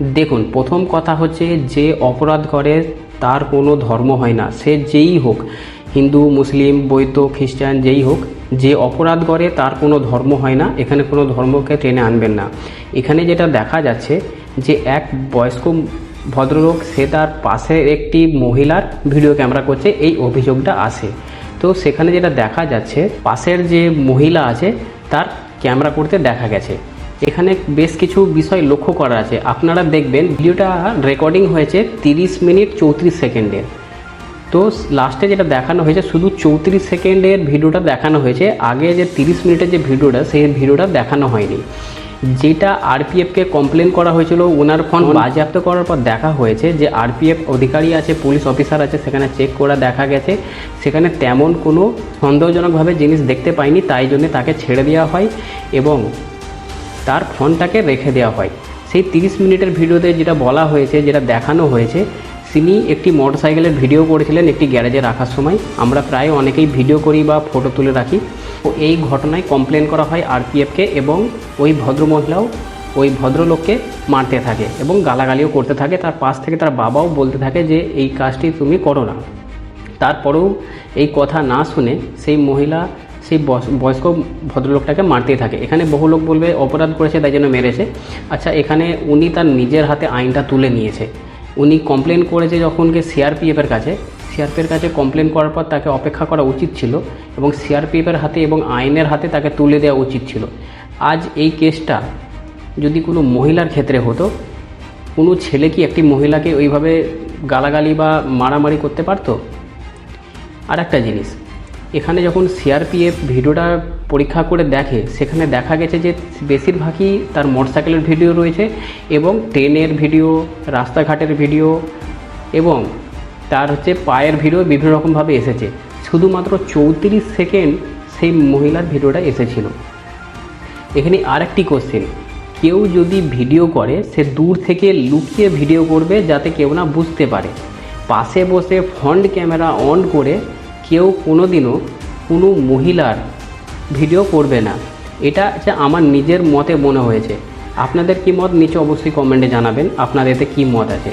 দেখুন, প্রথম কথা হচ্ছে যে অপরাধ করে তার কোনো ধর্ম হয় না, সে যেই হোক, হিন্দু, মুসলিম, বৈদ্য, খ্রিস্টান, যেই হোক, যে অপরাধ করে তার কোনো ধর্ম হয় না, এখানে কোনো ধর্মকে টেনে আনবেন না। এখানে যেটা দেখা যাচ্ছে যে এক বয়স্ক ভদ্রলোক, সে তার পাশের একটি মহিলার ভিডিও ক্যামেরা করছে, এই অভিযোগটা আসে। তো সেখানে যেটা দেখা যাচ্ছে, পাশের যে মহিলা আছে, তার ক্যামেরা করতে দেখা গেছে। এখানে বেশ কিছু বিষয় লক্ষ্য করা আছে। আপনারা দেখবেন, ভিডিওটা রেকর্ডিং হয়েছে তিরিশ মিনিট চৌত্রিশ সেকেন্ডের তো লাস্টে যেটা দেখানো হয়েছে, শুধু চৌত্রিশ সেকেন্ডের ভিডিওটা দেখানো হয়েছে। আগে যে তিরিশ মিনিটের যে ভিডিওটা, সেই ভিডিওটা দেখানো হয়নি। যেটা আরপিএফকে কমপ্লেন করা হয়েছিল, ওনার ফোন বাজেয়াপ্ত করার পর দেখা হয়েছে যে আরপিএফ অধিকারী আছে পুলিশ অফিসার আছে, সেখানে চেক করা দেখা গেছে। সেখানে তেমন কোনো সন্দেহজনকভাবে জিনিস দেখতে পাইনি, তাই জন্য তাকে ছেড়ে দেওয়া হয়। এবং তার ফোনটাকে রেখে দেওয়া হয়। সেই তিরিশ মিনিটের ভিডিওতে যেটা বলা হয়েছে, যেটা দেখানো হয়েছে, তিনি একটি মোটরসাইকেলের ভিডিও করেছিলেন একটি গ্যারেজে রাখার সময়। আমরা প্রায় অনেকেই ভিডিও করি বা ফটো তুলে রাখি। ও এই ঘটনায় কমপ্লেন করা হয় আরপিএফকে এবং ওই ভদ্রমহিলাও ওই ভদ্রলোককে মারতে থাকে এবং গালাগালিও করতে থাকে। তার পাশ থেকে তার বাবাও বলতে থাকে যে, এই কাজটি তুমি করো না। তারপরেও এই কথা না শুনে সেই মহিলা সেই বয়স- বয়স্ক ভদ্রলোকটাকে মারতেই থাকে। এখানে বহু লোক বলবে, অপরাধ করেছে, তাই জন্য মেরেছে। আচ্ছা এখানে উনি তার নিজের হাতে আইনটা তুলে নিয়েছে। উনি কমপ্লেন করেছে যখন কি সিআরপিএফের কাছে। সিআরপিএফের কাছে কমপ্লেন করার পর তাকে অপেক্ষা করা উচিত ছিল এবং সিআরপিএফের হাতে এবং আইনের হাতে তাকে তুলে দেওয়া উচিত ছিল। আজ এই কেসটা যদি কোনো মহিলার ক্ষেত্রে হতো, কোনো ছেলে কি একটি মহিলাকে ওইভাবে গালাগালি বা মারামারি করতে পারতো? আর একটা জিনিস এখানে যখন সিআরপিএফ ভিডিওটা পরীক্ষা করে দেখে, সেখানে দেখা গেছে যে বেশিরভাগই তার মোটরসাইকেলের ভিডিও রয়েছে এবং ট্রেনের ভিডিও, রাস্তাঘাটের ভিডিও এবং তার হচ্ছে পায়ের ভিডিও বিভিন্ন রকমভাবে এসেছে। শুধুমাত্র চৌত্রিশ সেকেন্ড সেই মহিলার ভিডিওটা এসেছিল। এখানে আরেকটি কোশ্চেন কেউ যদি ভিডিও করে, সে দূর থেকে লুকিয়ে ভিডিও করবে যাতে কেউ না বুঝতে পারে। পাশে বসে ফ্রন্ট ক্যামেরা অন করে কেউ কোনোদিনও কোনো মহিলার ভিডিও করবে না। এটা যে আমার নিজের মতে মনে হয়েছে। আপনাদের কি মত নিচে অবশ্যই কমেন্টে জানাবেন। আপনাদের এতে কী মত আছে?